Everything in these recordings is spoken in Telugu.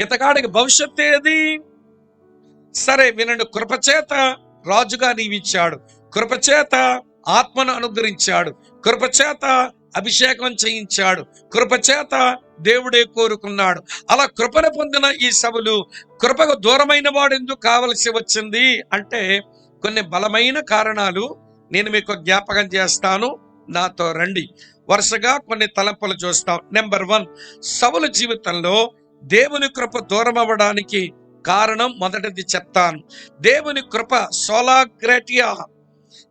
ఇతగాడికి భవిష్యత్తు ఏది? సరే వినండి. కృపచేత రాజుగా నియమించాడు కృపచేత ఆత్మను అనుగ్రహించాడు. కృపచేత అభిషేకం చేయించాడు. కృపచేత దేవుడే కోరుకున్నాడు. అలా కృపను పొందిన ఈ సభలు కృపకు దూరమైన వాడు ఎందుకు కావలసి వచ్చింది? అంటే కొన్ని బలమైన కారణాలు నేను మీకు జ్ఞాపకం చేస్తాను. నాతో రండి. వరుసగా కొన్ని తలంపులు చూస్తాం. నెంబర్ వన్ సవుల జీవితంలో దేవుని కృప దూరం అవ్వడానికి కారణం మొదటిది చెప్తాను. దేవుని కృప సోలాగ్రేటియా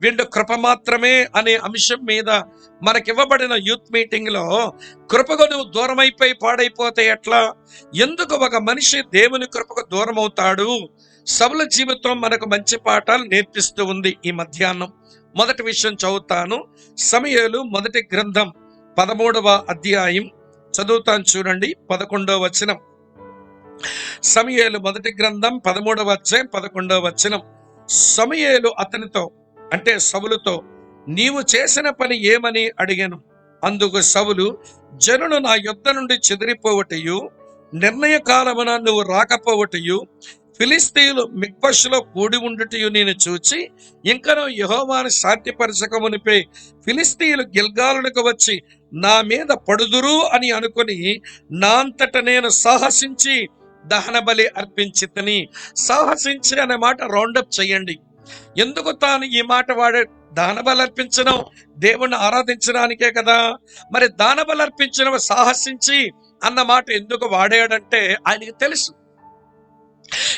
వీళ్ళు కృప మాత్రమే అనే అంశం మీద మనకివ్వబడిన యూత్ మీటింగ్లో కృపకు నువ్వు దూరమైపోయి పాడైపోతే ఎట్లా? ఎందుకు ఒక మనిషి దేవుని కృపకు దూరం అవుతాడు సబల జీవితం మనకు మంచి పాఠాలు నేర్పిస్తూ ఉంది ఈ మధ్యాహ్నం. మొదటి విషయం చదువుతాను. సమయలు మొదటి గ్రంథం పదమూడవ అధ్యాయం చదువుతాను చూడండి పదకొండవ వచనం. సమయలు మొదటి గ్రంథం పదమూడవ అధ్యాయం పదకొండవ వచనం. సమయలు అతనితో అంటే సవులుతో నీవు చేసిన పని ఏమని అడిగాను? అందుకు సవులు జనులు నా యుద్ధ నుండి చెదిరిపోవటయు నిర్ణయ కాలమున నువ్వు రాకపోవటయు ఫిలిస్తీయులు మిక్పషులో కూడి ఉండుటయు నేను చూచి ఇంకను యహోవాను శాంతిపరచకమునిపై ఫిలిస్తీయులు గిల్గాలునకు వచ్చి నా మీద పడుదురు అని అనుకుని నా అంతట నేను సాహసించి దహన బలి అర్పించితని. సాహసించి అనే మాట రౌండప్ చేయండి. ఎందుకు తాను ఈ మాట వాడే దాన బలి అర్పించడం దేవుణ్ణి ఆరాధించడానికే కదా. మరి దాన బలి అర్పించడం సాహసించి అన్న మాట ఎందుకు వాడాడంటే ఆయనకి తెలుసు.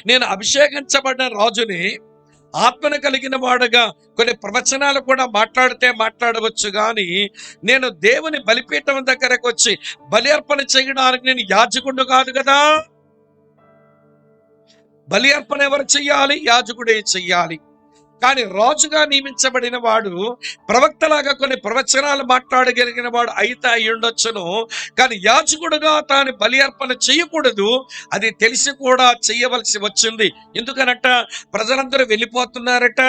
నేను అభిషేకించబడిన రాజుని ఆత్మను కలిగిన వాడుగా కొన్ని ప్రవచనాలు కూడా మాట్లాడితే మాట్లాడవచ్చు కానీ నేను దేవుని బలిపీఠం దగ్గరకు వచ్చి బలి అర్పణ చేయడానికి నేను యాజకుడు కాదు కదా. బలి అర్పణ ఎవరు చెయ్యాలి? యాజకుడే చెయ్యాలి. కానీ రాజుగా నియమించబడిన వాడు ప్రవక్తలాగా కొన్ని ప్రవచనాలు మాట్లాడగలిగిన వాడు అయితే అయి ఉండొచ్చును కానీ యాజకుడుగా తాను బలి అర్పణ చేయకూడదు అది తెలిసి కూడా చేయవలసి వచ్చింది. ఎందుకనట? ప్రజలందరూ వెళ్ళిపోతున్నారట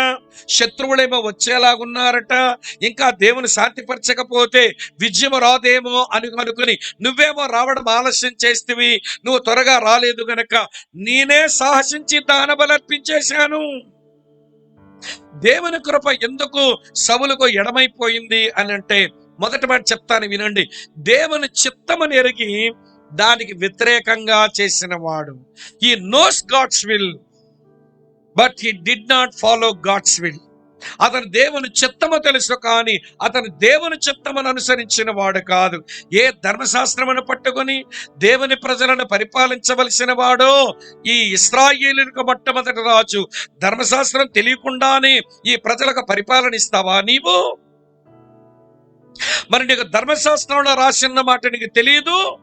శత్రువులేమో వచ్చేలాగున్నారట ఇంకా దేవుని శాంతిపరచకపోతే విజయం రాదేమో అని అనుకుని నువ్వేమో రావడం ఆలస్యం చేస్తేవి నువ్వు త్వరగా రాలేదు గనక నేనే సాహసించి దానబలర్పించేశాను దేవుని కృప ఎందుకు సవులకు ఎడమైపోయింది అని అంటే మొదటి మాట చెప్తాను వినండి. దేవుని చిత్తమని ఎరిగి దానికి వ్యతిరేకంగా చేసిన వాడు. ఈ knows God's will but he did not follow God's will అతను దేవుని చిత్తము తెలుసు కానీ అతను దేవుని చిత్తమును అనుసరించిన వాడు కాదు. ఏ ధర్మశాస్త్రమును పట్టుకొని దేవుని ప్రజలను పరిపాలించవలసిన వాడో ఈ ఇస్రాయేలులకు మొట్టమొదటి రాజు. ధర్మశాస్త్రం తెలియకుండానే ఈ ప్రజలకు పరిపాలన ఇస్తావా నీవు? మరి నీకు ధర్మశాస్త్రంలో రాసిన మాట నీకు తెలియదు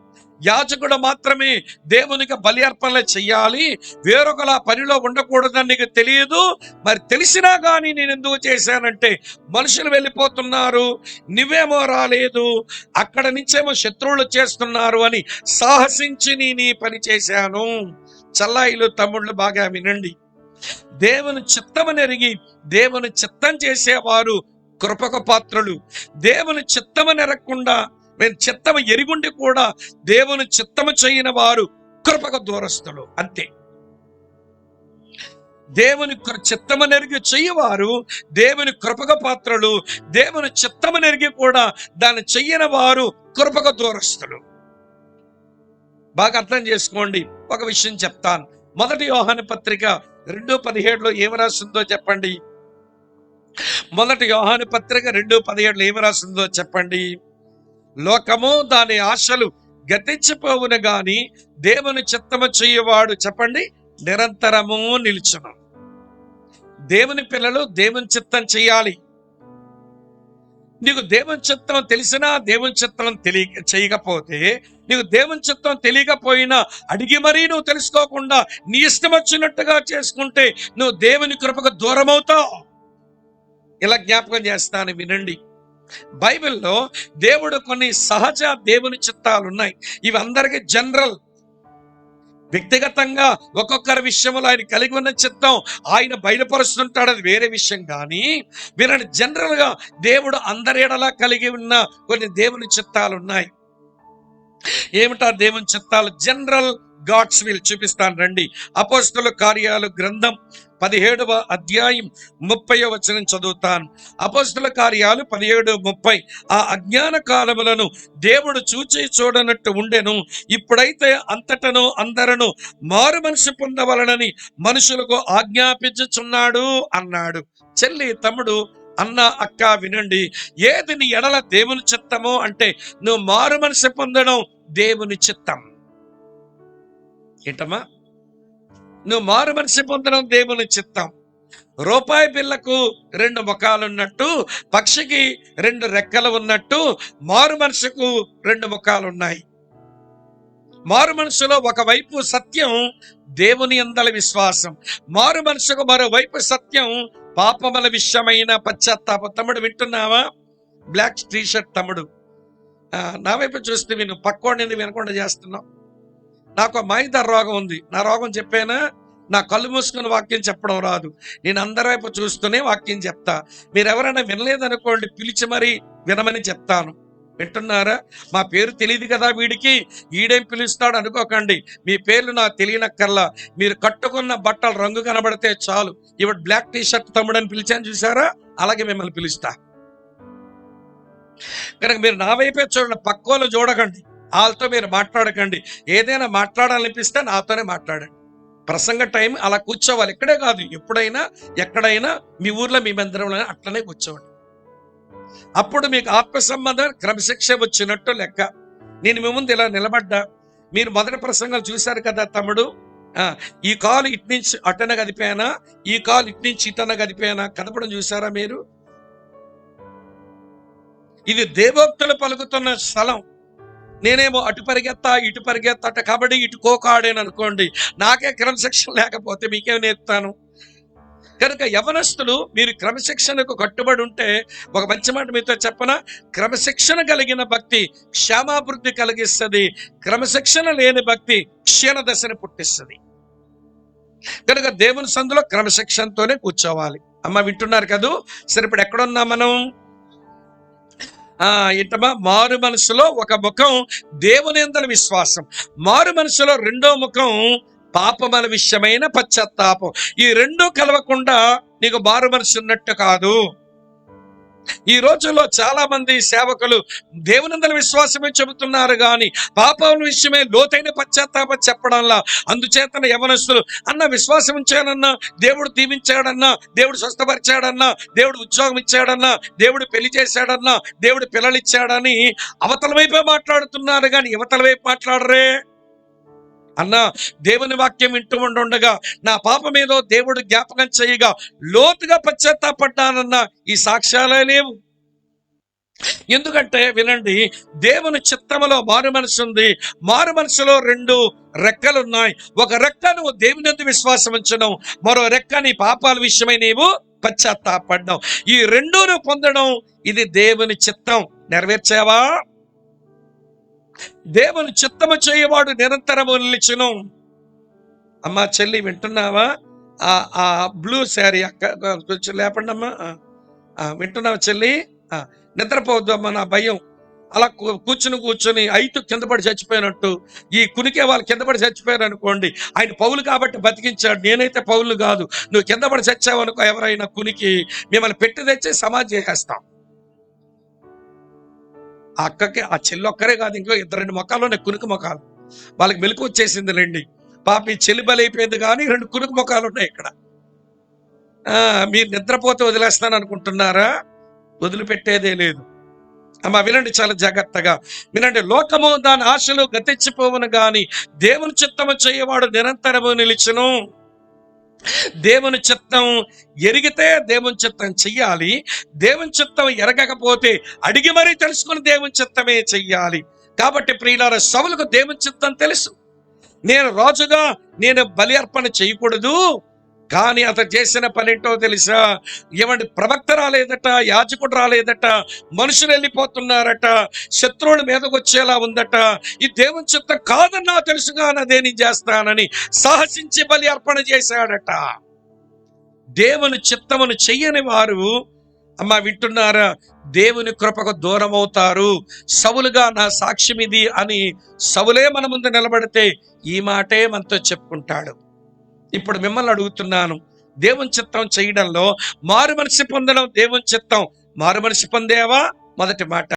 యాజకుడు మాత్రమే దేవునికి బలి అర్పణలు చెయ్యాలి. వేరొకలా పనిలో ఉండకూడదని నీకు తెలియదు. మరి తెలిసినా కానీ నేను ఎందుకు చేశానంటే మనుషులు వెళ్ళిపోతున్నారు. నువ్వేమో రాలేదు. అక్కడ నుంచేమో శత్రువులు చేస్తున్నారు అని సాహసించి నేను ఈ పని చేశాను. చల్లాయిలు తమ్ముళ్ళు బాగా వినండి. దేవుని చిత్తమని ఎరిగి దేవుని చిత్తం చేసేవారు కృపక పాత్రులు. దేవుని చిత్తమని ఎరగకుండా మేము చిత్తము ఎరిగుండి కూడా దేవుని చిత్తము చేయని వారు కృపక దూరస్తులు. అంతే. దేవుని చిత్తము నెరిగి చెయ్యవారు దేవుని కృపక పాత్రలు దేవుని చిత్తము నెరిగి కూడా దాన్ని చెయ్యని వారు కృపక దూరస్తులు. బాగా అర్థం చేసుకోండి. ఒక విషయం చెప్తాను. మొదటి యోహాన పత్రిక రెండు పదిహేడులో ఏమి రాసిందో చెప్పండి? మొదటి యోహాను పత్రిక రెండు పదిహేడులో ఏమి రాసిందో చెప్పండి? లోకము దాని ఆశలు గతించిపోవును గాని దేవుని చిత్తము చెయ్యవాడు చెప్పండి నిరంతరము నిలుచును. దేవుని పిల్లలు దేవుని చిత్తం చేయాలి. నీకు దేవుని చిత్తం తెలిసినా దేవుని చిత్తం తెలియ చేయకపోతే నీకు దేవుని చిత్తం తెలియకపోయినా అడిగి మరీ నువ్వు తెలుసుకోకుండా నీ ఇష్టం వచ్చినట్టుగా చేసుకుంటే నువ్వు దేవుని కృపకు దూరం అవుతావు ఇలా జ్ఞాపకం చేస్తాను వినండి. బైబిల్లో దేవుడు కొన్ని సహజ దేవుని చిత్తాలు ఉన్నాయి ఇవి అందరికీ జనరల్. వ్యక్తిగతంగా ఒక్కొక్కరి విషయంలో ఆయన కలిగి ఉన్న చిత్తం ఆయన బయలుపరుస్తుంటాడు అది వేరే విషయం కానీ వినండి జనరల్గా దేవుడు అందరి ఎడలా కలిగి ఉన్న కొన్ని దేవుని చిత్తాలు ఉన్నాయి ఏమిటా దేవుని చిత్తాలు? జనరల్ గాడ్స్ విల్ చూపిస్తాను రండి. అపోస్తుల కార్యాలు గ్రంథం పదిహేడవ అధ్యాయం ముప్పై వచనం చదువుతాను. అపోస్తుల కార్యాలు పదిహేడు ముప్పై. ఆ అజ్ఞాన కాలములను దేవుడు చూచి చూడనట్టు ఉండెను. ఇప్పుడైతే అంతటను అందరను మారు మనసు పొందవలనని మనుషులకు ఆజ్ఞాపించుచున్నాడు అన్నాడు. చెల్లి తమ్ముడు అన్న అక్క వినండి ఏది నీ ఎడల దేవుని చిత్తమో అంటే నువ్వు మారు మనసు పొందడం దేవుని చిత్తం. ఏంటమ్మా? నువ్వు మారు మనసు పొందడం దేవుని చిత్తం. రూపాయి పిల్లకు రెండు ముఖాలున్నట్టు పక్షికి రెండు రెక్కలు ఉన్నట్టు మారు మనసుకు రెండు ముఖాలు ఉన్నాయి మారు మనసులో ఒకవైపు సత్యం దేవుని అందల విశ్వాసం మారు మనసుకు మరోవైపు సత్యం పాపముల విషయమైన పశ్చాత్తాప. తమ్ముడు వింటున్నావా? బ్లాక్ టీ షర్ట్ తమ్ముడు నా వైపు చూస్తే నేను పక్కోడిని వినకుండా చేస్తున్నావు? నాకు మైద రోగం ఉంది. నా రోగం చెప్పానా? నా కళ్ళు మూసుకుని వాక్యం చెప్పడం రాదు. నేను అందరి వైపు చూస్తూనే వాక్యం చెప్తా. మీరెవరైనా వినలేదనుకోండి పిలిచి మరీ వినమని చెప్తాను. వింటున్నారా? మా పేరు తెలియదు కదా వీడికి. ఈడేం పిలుస్తాడు అనుకోకండి. మీ పేర్లు నాకు తెలియనక్కర్లా. మీరు కట్టుకున్న బట్టలు రంగు కనబడితే చాలు. ఇవి బ్లాక్ టీ షర్ట్ తమ్ముడని పిలిచాను చూసారా అలాగే మిమ్మల్ని పిలుస్తా. కనుక మీరు నా వైపే చూడండి పక్కోలు చూడకండి. వాళ్ళతో మీరు మాట్లాడకండి. ఏదైనా మాట్లాడాలనిపిస్తే నాతోనే మాట్లాడండి. ప్రసంగ టైం అలా కూర్చోవాలి. ఇక్కడే కాదు ఎప్పుడైనా ఎక్కడైనా మీ ఊర్లో మీ మందిరంలో అట్లనే కూర్చోండి. అప్పుడు మీకు ఆత్మ సంబంధం క్రమశిక్ష వచ్చినట్టు లెక్క. నేను మీ ముందు ఇలా నిలబడ్డా. మీరు మొదటి ప్రసంగాలు చూశారు కదా తమ్ముడు? ఈ కాలు ఇటు నుంచి అటన గదిపానా? ఈ కాలు ఇటు నుంచి ఇటన గదిపానా? కదపడం చూసారా మీరు? ఇది దేవోక్తులు పలుకుతున్న స్థలం. నేనేమో అటు పరిగెత్తా ఇటు పరిగెత్తా అట కబడ్డీ ఇటు ఖోఖో అనుకోండి నాకే క్రమశిక్షణ లేకపోతే మీకేం నేర్పుతాను? కనుక యవనస్తులు మీరు క్రమశిక్షణకు కట్టుబడి ఉంటే ఒక మంచి మాట మీతో చెప్పన? క్రమశిక్షణ కలిగిన భక్తి క్షేమాభివృద్ధి కలిగిస్తుంది. క్రమశిక్షణ లేని భక్తి క్షీణ దశని పుట్టిస్తుంది. కనుక దేవుని సందులో క్రమశిక్షణతోనే కూర్చోవాలి. అమ్మ వింటున్నారు కదూ? సరే ఇప్పుడు ఎక్కడున్నాం మనం? ఏంటమ్మా? మారు మనసులో ఒక ముఖం దేవుని అందరి విశ్వాసం. మారు మనసులో రెండో ముఖం పాపమల విషయమైన పశ్చాత్తాపం. ఈ రెండూ కలవకుండా నీకు మారు మనసు ఉన్నట్టు కాదు. ఈ రోజుల్లో చాలా మంది సేవకులు దేవునందల విశ్వాసమే చెబుతున్నారు కానీ పాపం విషయమే లోతైన పశ్చాత్తాప చెప్పడంలా అందుచేతన యవనస్తులు అన్న విశ్వాసం ఉంచాడన్నా దేవుడు దీవించాడన్నా దేవుడు స్వస్థపరిచాడన్నా దేవుడు ఉద్యోగం ఇచ్చాడన్నా దేవుడు పెళ్ళి చేశాడన్నా దేవుడు పిల్లలు ఇచ్చాడని అవతల వైపే మాట్లాడుతున్నారు కానీ యువతల వైపు మాట్లాడరే అన్నా దేవుని వాక్యం వింటూ ఉండగా నా పాపం ఏదో దేవుడు జ్ఞాపకం చేయగా లోతుగా పశ్చాత్తాపడ్డానన్న ఈ సాక్ష్యాలే లేవు. ఎందుకంటే వినండి దేవుని చిత్తములో మారు మనసు ఉంది. మారు మనసులో రెండు రెక్కలు ఉన్నాయి ఒక రెక్క నువ్వు దేవుని యందు విశ్వాసం ఉంచడం మరో రెక్క నీ పాపాల విషయమై నీవు పశ్చాత్తాపడ్డావు. ఈ రెండును పొందడం ఇది దేవుని చిత్తం. నెరవేర్చావా? దేవుని చిత్తము చేయవాడు నిరంతరము నిలిచను. అమ్మా చెల్లి వింటున్నావా? ఆ ఆ బ్లూ శారీ అక్క కొంచెం లేపండి అమ్మా వింటున్నావా చెల్లి? నిద్రపోవద్దు అమ్మా నా భయం. అలా కూర్చుని కూర్చుని ఐతు కింద పడి చచ్చిపోయినట్టు ఈ కునికే వాళ్ళు కింద పడి చచ్చిపోయారు అనుకోండి ఆయన పౌలు కాబట్టి బతికించాడు. నేనైతే పౌలు కాదు. నువ్వు కింద పడి చచ్చావనుకో ఎవరైనా కునికి మిమ్మల్ని పెట్టి తెచ్చి సమాధి చేసేస్తాం. ఆ అక్కకి ఆ చెల్లి ఒక్కరే కాదు ఇంకో ఇద్దరు రెండు మొక్కలు ఉన్నాయి కునుకు మొక్కలు. వాళ్ళకి మెలకు వచ్చేసింది రండి. పాప ఈ చెల్లి బలైపోయింది కానీ రెండు కునుకు మొక్కలు ఉన్నాయి ఇక్కడ. మీరు నిద్రపోతే వదిలేస్తాను అనుకుంటున్నారా? వదిలిపెట్టేదే లేదు. అమ్మ వినండి చాలా జాగ్రత్తగా. వినండి లోకము దాని ఆశలు గతించిపోవును గాని దేవుని చిత్తము చేయవాడు నిరంతరము నిలిచను దేవుని చిత్తం ఎరిగితే దేవుని చిత్తం చెయ్యాలి. దేవుని చిత్తం ఎరగకపోతే అడిగి మరీ తెలుసుకుని దేవుని చిత్తమే చెయ్యాలి. కాబట్టి ప్రియులార సవులకు దేవుని చిత్తం తెలుసు. నేను రాజుగా నేను బలి అర్పణ చేయకూడదు. కానీ అతను చేసిన పని తెలుసా? ఏమంటే ప్రవక్త రాలేదట యాజకుడు రాలేదట మనుషులు వెళ్ళిపోతున్నారట శత్రువుల మీదకు వచ్చేలా ఉందట ఈ దేవుని చిత్తం కాదన్నా తెలుసుగా అదే నేను చేస్తానని సాహసించి బలి అర్పణ చేశాడట. దేవుని చిత్తమును చెయ్యని వారు అమ్మ వింటున్నారా? దేవుని కృపకు దూరం అవుతారు సవులుగా నా సాక్ష్యం ఇది అని సవులే మన ముందు నిలబడితే ఈ మాటే మనతో చెప్పుకుంటాడు. ఇప్పుడు మిమ్మల్ని అడుగుతున్నాను. దేవుని చిత్తం చేయడంలో మారు మనిషి పొందడం దేవుని చిత్తం. మారు మనిషి పొందేవా? మొదటి మాట.